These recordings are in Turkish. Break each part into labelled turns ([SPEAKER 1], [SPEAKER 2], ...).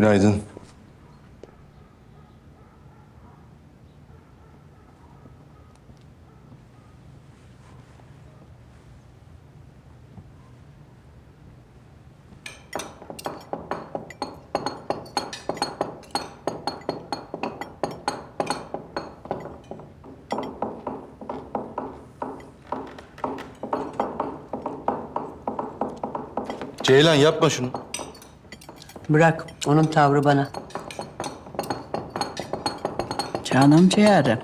[SPEAKER 1] Günaydın. Ceylan yapma şunu.
[SPEAKER 2] Bırak, onun tavrı bana.
[SPEAKER 3] Canım ciğerim.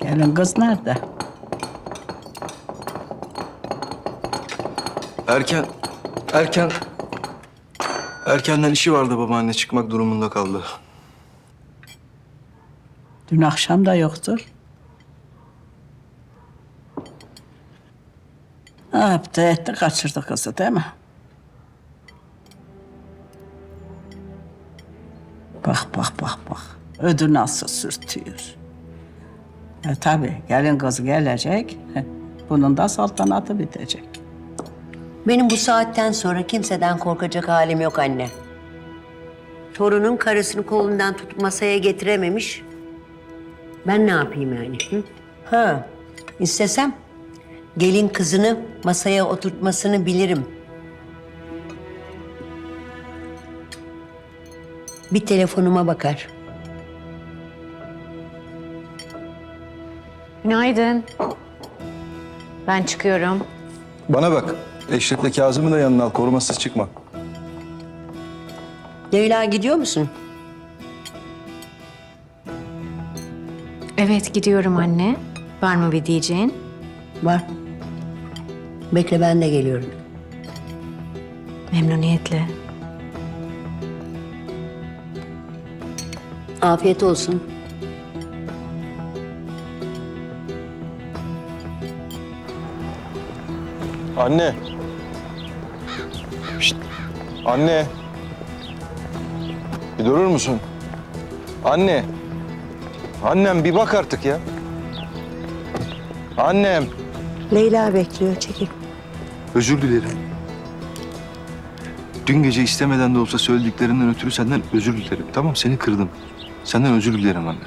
[SPEAKER 3] Gelin kız nerede?
[SPEAKER 1] Erken, erken, erkenden işi vardı babaanne çıkmak durumunda kaldı.
[SPEAKER 3] Dün akşam da yoktur. Ne yaptı etti kaçırdı kızı değil mi? Ödü nasıl sürtüyor. E tabi gelin kız gelecek. Bunun da saltanatı bitecek.
[SPEAKER 2] Benim bu saatten sonra kimseden korkacak halim yok anne. Torunun karısını kolundan tutup masaya getirememiş. Ben ne yapayım yani? Hı? Ha, istesem gelin kızını masaya oturtmasını bilirim. Bir telefonuma bakar.
[SPEAKER 4] Günaydın. Ben çıkıyorum.
[SPEAKER 1] Bana bak, Eşref'le Kazım'ı da yanına al, korumasız çıkma.
[SPEAKER 2] Leyla gidiyor musun?
[SPEAKER 4] Evet gidiyorum anne. Var mı bir diyeceğin?
[SPEAKER 2] Var. Bekle ben de geliyorum.
[SPEAKER 4] Memnuniyetle.
[SPEAKER 2] Afiyet olsun.
[SPEAKER 1] Anne. Şşt. Anne. Bir durur musun? Anne. Annem bir bak artık ya. Annem.
[SPEAKER 2] Leyla bekliyor, çekil.
[SPEAKER 1] Özür dilerim. Dün gece istemeden de olsa söylediklerinden ötürü senden özür dilerim. Tamam seni kırdım. Senden özür dilerim anne.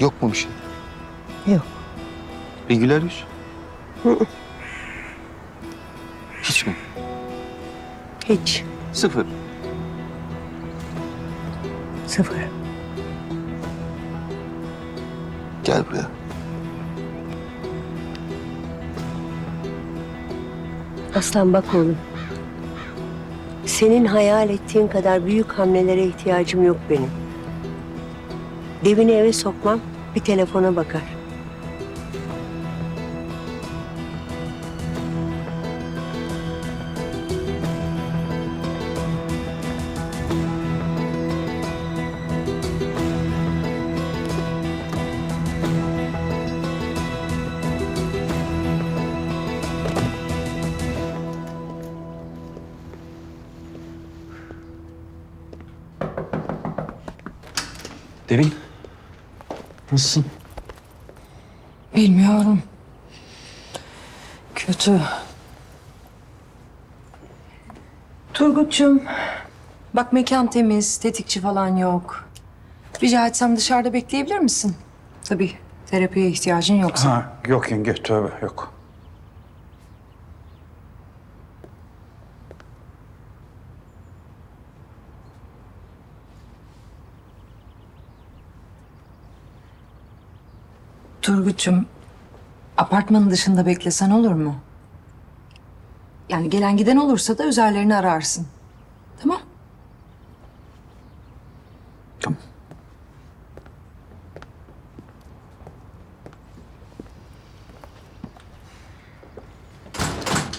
[SPEAKER 1] Yok mu bir şey?
[SPEAKER 2] Yok.
[SPEAKER 1] Bir güler yüz? Hiç mi?
[SPEAKER 2] Hiç.
[SPEAKER 1] Sıfır.
[SPEAKER 2] Sıfır.
[SPEAKER 1] Gel buraya.
[SPEAKER 2] Aslan bak oğlum. Senin hayal ettiğin kadar büyük hamlelere ihtiyacım yok benim. Devini eve sokmam, bir telefona bakar.
[SPEAKER 5] Devin. Nasılsın?
[SPEAKER 6] Bilmiyorum. Kötü. Turgut'cum, bak mekan temiz, tetikçi falan yok. Rica etsem dışarıda bekleyebilir misin? Tabii terapiye ihtiyacın yoksa.
[SPEAKER 5] Ha, yok yenge tövbe yok.
[SPEAKER 6] Turgut'cum, apartmanın dışında beklesen olur mu? Yani gelen giden olursa da üzerlerini ararsın. Tamam?
[SPEAKER 5] Tamam.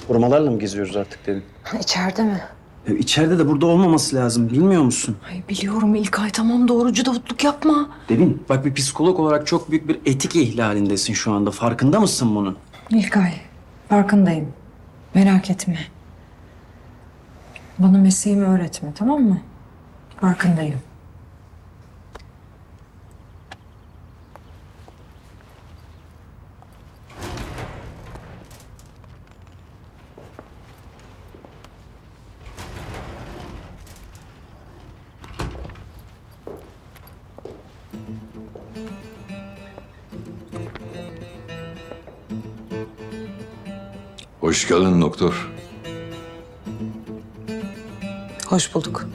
[SPEAKER 5] Korumalarla mı geziyoruz artık Devin?
[SPEAKER 6] İçeride mi?
[SPEAKER 5] Ya içeride de burada olmaması lazım bilmiyor musun?
[SPEAKER 6] Ay biliyorum İlkay tamam doğrucu davutluk yapma.
[SPEAKER 5] Devin bak bir psikolog olarak çok büyük bir etik ihlalindesin şu anda. Farkında mısın bunun?
[SPEAKER 6] İlkay, farkındayım. Merak etme. Bana mesleğimi öğretme, tamam mı? Farkındayım.
[SPEAKER 7] Hoş geldin doktor.
[SPEAKER 8] Hoş bulduk.